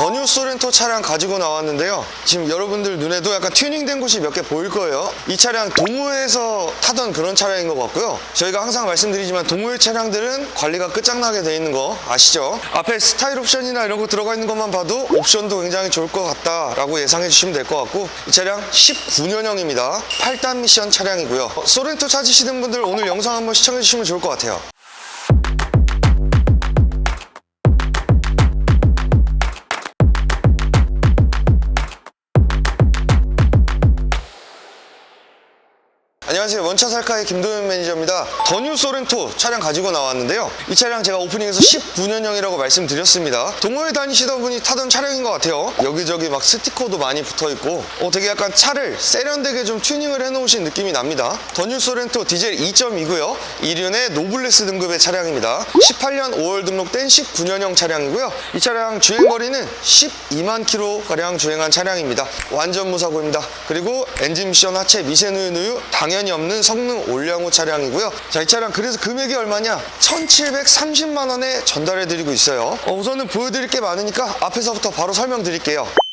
더뉴 소렌토 차량 가지고 나왔는데요. 지금 여러분들 눈에도 약간 튜닝된 곳이 몇 개 보일 거예요. 이 차량 동호회에서 타던 그런 차량인 것 같고요. 저희가 항상 말씀드리지만 동호회 차량들은 관리가 끝장나게 돼 있는 거 아시죠? 앞에 스타일 옵션이나 이런 거 들어가 있는 것만 봐도 옵션도 굉장히 좋을 것 같다라고 예상해 주시면 될 것 같고 이 차량 19년형입니다. 8단 미션 차량이고요. 어, 소렌토 찾으시는 분들 오늘 영상 한번 시청해 주시면 좋을 것 같아요. 안녕하세요. 원차살카의 김도현 매니저입니다. 더뉴 소렌토 차량 가지고 나왔는데요. 이 차량 제가 오프닝에서 19년형이라고 말씀드렸습니다. 동호회 다니시던 분이 타던 차량인 것 같아요. 여기저기 막 스티커도 많이 붙어 있고, 어, 되게 약간 차를 세련되게 좀 튜닝을 해놓으신 느낌이 납니다. 더뉴 소렌토 디젤 2.2고요. 1륜의 노블레스 등급의 차량입니다. 18년 5월 등록된 19년형 차량이고요. 이 차량 주행거리는 12만 킬로가량 주행한 차량입니다. 완전 무사고입니다. 그리고 엔진 미션 하체 미세누유 누유 당연히 없는 성능 올량후 차량이고요. 자, 이 차량 그래서 금액이 얼마냐? 1,730만 원에 전달해 드리고 있어요. 어, 우선은 보여드릴 게 많으니까 앞에서부터 바로 설명드릴게요.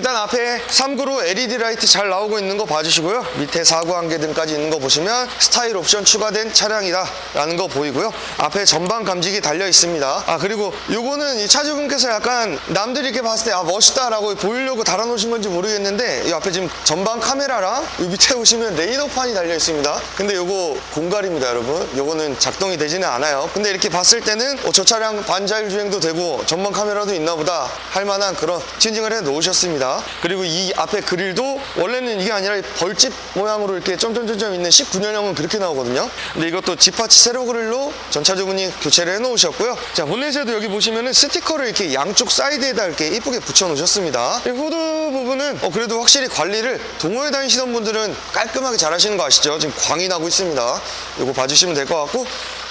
일단 앞에 3구로 LED 라이트 잘 나오고 있는 거 봐주시고요. 밑에 사구 안개등까지 있는 거 보시면 스타일 옵션 추가된 차량이다 라는 거 보이고요. 앞에 전방 감지기 달려 있습니다. 아 그리고 요거는 이 차주분께서 약간 남들이 이렇게 봤을 때 아 멋있다 라고 보이려고 달아놓으신 건지 모르겠는데 이 앞에 지금 전방 카메라랑 이 밑에 보시면 레이더판이 달려 있습니다. 근데 요거 공갈입니다 여러분. 요거는 작동이 되지는 않아요. 근데 이렇게 봤을 때는 어, 저 차량 반자율 주행도 되고 전방 카메라도 있나 보다 할 만한 그런 튜닝을 해 놓으셨습니다. 그리고 이 앞에 그릴도 원래는 이게 아니라 이 벌집 모양으로 이렇게 점점점점 있는 19년형은 그렇게 나오거든요. 근데 이것도 지파치 세로 그릴로 전차주분이 교체를 해 놓으셨고요. 자, 본넷에도 여기 보시면은 스티커를 이렇게 양쪽 사이드에다 이렇게 이쁘게 붙여 놓으셨습니다. 이 후드 부분은 어, 그래도 확실히 관리를 동호회 다니시던 분들은 깔끔하게 잘 하시는 거 아시죠? 지금 광이 나고 있습니다. 이거 봐주시면 될 것 같고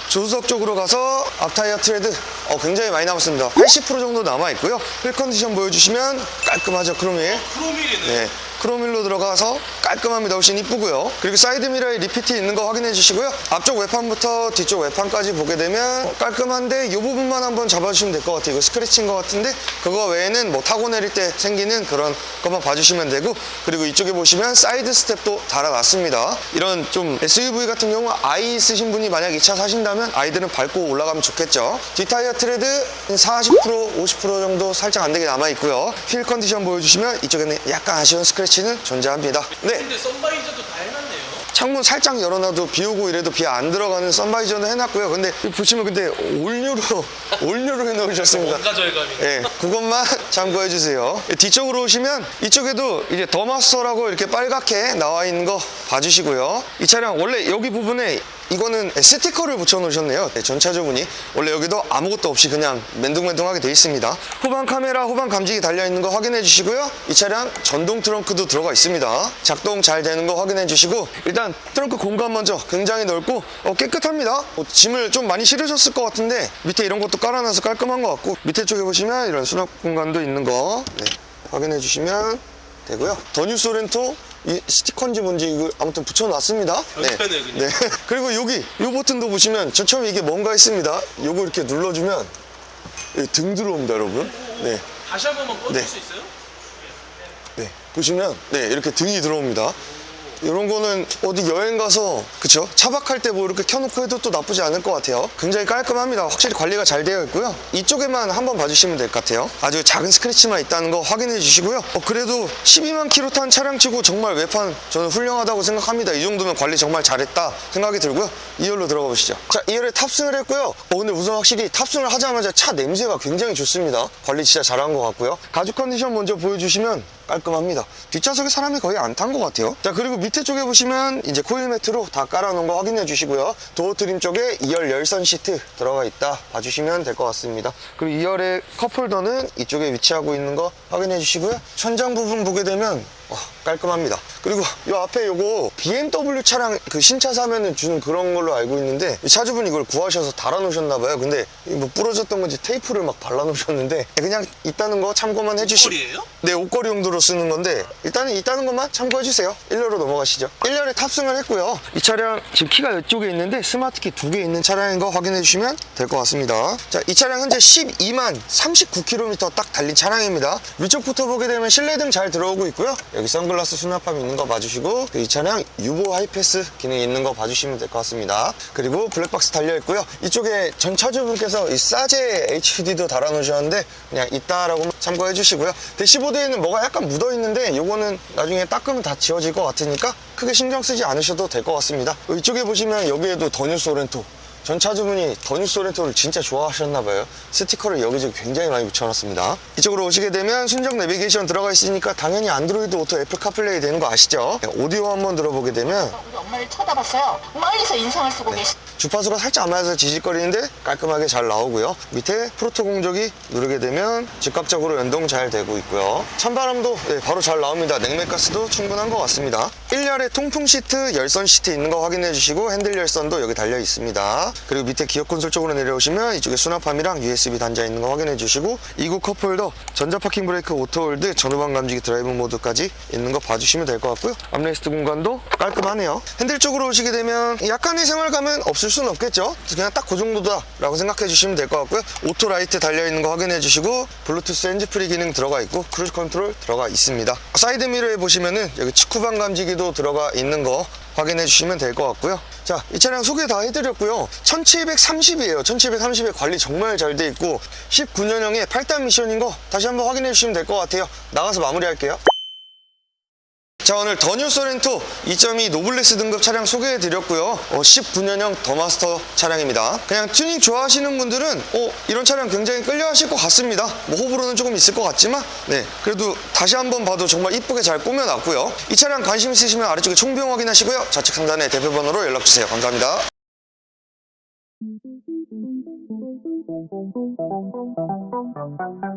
조수석 쪽으로 가서 앞타이어 트레드 어, 굉장히 많이 남았습니다. 80% 정도 남아 있고요. 휠 컨디션 보여주시면 깔끔하죠, 크롬이. 프로밀이네. 네. 크롬일로 들어가서 깔끔합니다. 훨씬 이쁘고요. 그리고 사이드 미러에 리피트 있는 거 확인해 주시고요. 앞쪽 외판부터 뒤쪽 외판까지 보게 되면 깔끔한데 이 부분만 한번 잡아주시면 될 것 같아요. 이거 스크래치인 것 같은데 그거 외에는 뭐 타고 내릴 때 생기는 그런 것만 봐주시면 되고 그리고 이쪽에 보시면 사이드 스텝도 달아놨습니다. 이런 좀 SUV 같은 경우 아이 있으신 분이 만약 이 차 사신다면 아이들은 밟고 올라가면 좋겠죠. 뒷타이어 트레드 40% 50% 정도 살짝 안 되게 남아 있고요. 휠 컨디션 보여주시면 이쪽에는 약간 아쉬운 스크래치 는 존재합니다. 네, 근데 선바이저도 다 해놨네요. 창문 살짝 열어놔도 비 오고 이래도 비 안 들어가는 선바이저도 해놨고요. 근데 보시면 근데 올류로 올류로 해놓으셨습니다. 원가 절감이. 예, 그것만 참고해 주세요. 뒤쪽으로 오시면 이쪽에도 이제 더마스터라고 이렇게 빨갛게 나와 있는 거 봐주시고요. 이 차량 원래 여기 부분에 이거는 스티커를 붙여 놓으셨네요. 네, 전차주분이 원래 여기도 아무것도 없이 그냥 맨둥맨둥하게 돼 있습니다. 후방 카메라, 후방 감지기 달려 있는 거 확인해 주시고요. 이 차량 전동 트렁크도 들어가 있습니다. 작동 잘 되는 거 확인해 주시고 일단 트렁크 공간 먼저 굉장히 넓고 어, 깨끗합니다. 어, 짐을 좀 많이 실으셨을 것 같은데 밑에 이런 것도 깔아놔서 깔끔한 것 같고 밑에 쪽에 보시면 이런 수납 공간도 있는 거 네, 확인해 주시면 되고요. 더 뉴 소렌토 이 스티커인지 뭔지 이거 아무튼 붙여놨습니다. 별표네, 그냥. 그리고 여기 이 버튼도 보시면 저 처음에 이게 뭔가 있습니다. 요거 이렇게 눌러주면 여기 등 들어옵니다, 여러분. 네, 다시 한 번만 꺼줄 네. 수 있어요? 네 보시면 네 이렇게 등이 들어옵니다. 이런 거는 어디 여행 가서 그쵸? 차박할 때 뭐 이렇게 켜놓고 해도 또 나쁘지 않을 것 같아요. 굉장히 깔끔합니다. 확실히 관리가 잘 되어 있고요. 이쪽에만 한번 봐주시면 될 것 같아요. 아주 작은 스크래치만 있다는 거 확인해 주시고요. 어, 그래도 12만 킬로 탄 차량치고 정말 외판 저는 훌륭하다고 생각합니다. 이 정도면 관리 정말 잘했다 생각이 들고요. 2열로 들어가 보시죠. 자 2열에 탑승을 했고요. 어, 근데 우선 확실히 탑승을 하자마자 차 냄새가 굉장히 좋습니다. 관리 진짜 잘한 것 같고요. 가죽 컨디션 먼저 보여주시면 깔끔합니다. 뒷좌석에 사람이 거의 안 탄 것 같아요. 자, 그리고 밑에 쪽에 보시면 이제 코일 매트로 다 깔아놓은 거 확인해 주시고요. 도어 트림 쪽에 2열 열선 시트 들어가 있다 봐주시면 될 것 같습니다. 그리고 2열의 컵홀더는 이쪽에 위치하고 있는 거 확인해 주시고요. 천장 부분 보게 되면 어, 깔끔합니다. 그리고 이 앞에 요거 BMW 차량 그 신차 사면은 주는 그런 걸로 알고 있는데 이 차주분이 이걸 구하셔서 달아놓으셨나봐요. 근데 이뭐 부러졌던 건지 테이프를 막 발라놓으셨는데 그냥 있다는 거 참고만 해주시고 옷걸이에요? 네, 옷걸이 용도로 쓰는 건데 일단은 있다는 것만 참고해주세요. 1렬로 넘어가시죠. 1렬에 탑승을 했고요. 이 차량 지금 키가 이쪽에 있는데 스마트키 두 개 있는 차량인 거 확인해 주시면 될 것 같습니다. 자, 이 차량 현재 12만 39km 딱 달린 차량입니다. 위쪽부터 보게 되면 실내등 잘 들어오고 있고요. 여기 선글라스 수납함 있는 거 봐주시고 이 차량 유보 하이패스 기능 있는 거 봐주시면 될 것 같습니다. 그리고 블랙박스 달려 있고요. 이쪽에 전 차주분께서 이 사제 HD도 달아놓으셨는데 그냥 있다라고 참고해 주시고요. 대시보드에는 뭐가 약간 묻어 있는데 요거는 나중에 닦으면 다 지워질 것 같으니까 크게 신경 쓰지 않으셔도 될 것 같습니다. 이쪽에 보시면 여기에도 더뉴 소렌토 전 차주분이 더뉴 소렌토를 진짜 좋아하셨나봐요. 스티커를 여기저기 굉장히 많이 붙여놨습니다. 이쪽으로 오시게 되면 순정 내비게이션 들어가 있으니까 당연히 안드로이드 오토 애플 카플레이 되는 거 아시죠? 네, 오디오 한번 들어보게 되면 우리 엄마를 쳐다봤어요. 멀리서 인상을 쓰고 계시. 주파수가 살짝 안 맞아서 지직거리는데 깔끔하게 잘 나오고요. 밑에 프로토 공조기 누르게 되면 즉각적으로 연동 잘 되고 있고요. 찬바람도 네, 바로 잘 나옵니다. 냉매가스도 충분한 것 같습니다. 1열에 통풍 시트, 열선 시트 있는 거 확인해 주시고 핸들 열선도 여기 달려 있습니다. 그리고 밑에 기어 콘솔 쪽으로 내려오시면 이쪽에 수납함이랑 USB 단자 있는 거 확인해 주시고 이구 컵홀더, 전자 파킹 브레이크, 오토홀드, 전후방 감지기 드라이브 모드까지 있는 거 봐주시면 될 것 같고요. 암레스트 공간도 깔끔하네요. 핸들 쪽으로 오시게 되면 약간의 생활감은 없을 수는 없겠죠. 그냥 딱 그 정도다 라고 생각해 주시면 될 것 같고요. 오토 라이트 달려 있는 거 확인해 주시고 블루투스 핸즈프리 기능 들어가 있고 크루즈 컨트롤 들어가 있습니다. 사이드 미러에 보시면은 여기 직후방 감지기 도 들어가 있는 거 확인해 주시면 될 것 같고요. 자, 이 차량 소개 다 해드렸고요. 1730이에요. 1730에 관리 정말 잘 돼 있고 19년형의 8단 미션인 거 다시 한번 확인해 주시면 될 것 같아요. 나가서 마무리할게요. 자 오늘 더뉴 소렌토 2.2 노블레스 등급 차량 소개해 드렸고요. 19년형 더마스터 차량입니다. 그냥 튜닝 좋아하시는 분들은 어, 이런 차량 굉장히 끌려 하실 것 같습니다. 뭐 호불호는 조금 있을 것 같지만 네. 그래도 다시 한번 봐도 정말 이쁘게 잘 꾸며놨고요. 이 차량 관심 있으시면 아래쪽에 총비용 확인하시고요. 좌측 상단에 대표번호로 연락주세요. 감사합니다. Thank you.